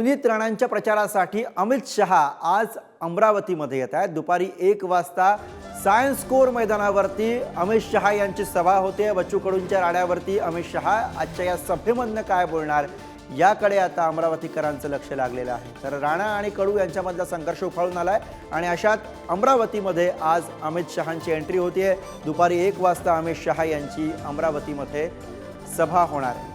नवनीत राणांच्या प्रचारासाठी अमित शहा आज अमरावतीमध्ये येत आहेत. दुपारी एक वाजता सायन्स कोर मैदानावरती अमित शहा यांची सभा होते. बच्चू कडूंच्या राड्यावरती अमित शहा आजच्या या सभेमधनं काय बोलणार याकडे आता अमरावतीकरांचं लक्ष लागलेलं आहे. तर राणा आणि कडू यांच्यामधला संघर्ष उफाळून आहे आणि अशात अमरावतीमध्ये आज अमित शहांची एंट्री आहे दुपारी एक वाजता अमित शहा यांची अमरावतीमध्ये सभा होणार आहे.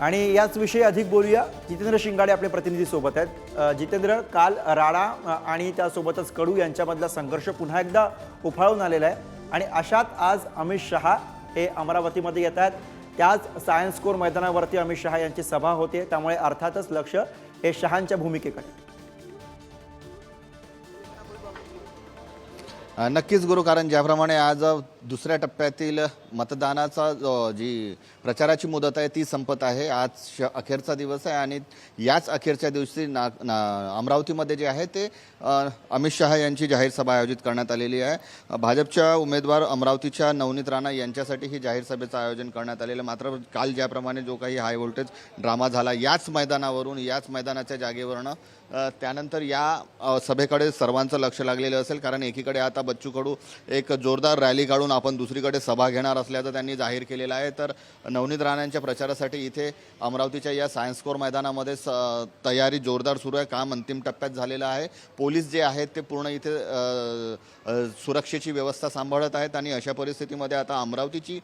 आणि याच विषयी अधिक बोलूया. जितेंद्र शिंगाडे आपले प्रतिनिधी सोबत आहेत जितेंद्र काल राणा आणि त्यासोबतच कडू यांच्यामधला संघर्ष पुन्हा एकदा उफाळून आलेला आहे. आणि अशात आज अमित शहा हे अमरावतीमध्ये येत आहेत. त्याच सायन्स कोर मैदानावरती अमित शहा यांची सभा होते. त्यामुळे अर्थातच लक्ष हे शहांच्या भूमिकेकडे. नक्कीच गुरु कारण ज्याप्रमाणे आज दुसऱ्या टप्प्यातील मतदानाचा जी प्रचाराची मुदत आहे ती संपत आहे. आज श अखेरचा दिवस आहे आणि याच अखेरच्या दिवशी ना, ना अमरावतीमध्ये जे आहे ते अमित शहा यांची जाहीर सभा आयोजित करण्यात आलेली आहे. भाजपच्या उमेदवार अमरावतीच्या नवनीत राणा यांच्यासाठी ही जाहीर सभेचं आयोजन करण्यात आलेलं आहे. मात्र काल ज्याप्रमाणे जो काही हाय व्होल्टेज ड्रामा झाला याच मैदानावरून याच मैदानाच्या जागेवरनं त्यानंतर या सभेकडे सर्वांचं लक्ष लागलेलं असेल. कारण एकीकडे आता बच्चू कडू एक जोरदार रॅली काढून आपण दुसरीकडे सभा घेणार असल्याचं त्यांनी जाहीर केलेलं आहे. तर नवनीत राणांच्या प्रचारासाठी इथे अमरावतीच्या या सायन्स कोर मैदानामध्ये स तयारी जोरदार सुरू आहे. काम अंतिम टप्प्यात झालेलं आहे. पोलीस जे आहेत ते पूर्ण इथे सुरक्षेची व्यवस्था सांभाळत आहेत आणि अशा परिस्थितीमध्ये आता अमरावतीची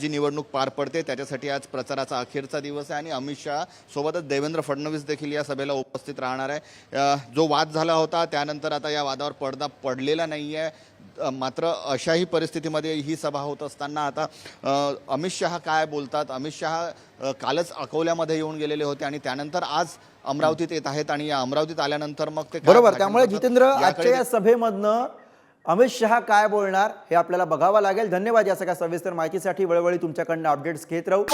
जी निवडणूक पार पडते त्याच्यासाठी आज प्रचाराचा अखेरचा दिवस आहे आणि अमित शहा सोबतच देवेंद्र फडणवीस देखील या सभेला उपस्थित राहणार आहे. जो वाद झाला होता त्यानंतर आता या वादावर पडदा पडलेला नाही आहे मात्र अशाही परिस्थितीमध्ये ही सभा होत असताना आता अमित शहा काय बोलतात? अमित शहा कालच अकोल्यामध्ये येऊन गेलेले होते आणि त्यानंतर आज अमरावतीत येत आहेत आणि या अमरावतीत आल्यानंतर मग ते बरोबर त्यामुळे जितेंद्र आजच्या या सभेमधनं अमित शहा काय बोलणार हे आपल्याला बघावं लागेल. धन्यवाद या सगळ्या सविस्तर माहितीसाठी. वेळोवेळी तुमच्याकडनं अपडेट्स घेत राहू.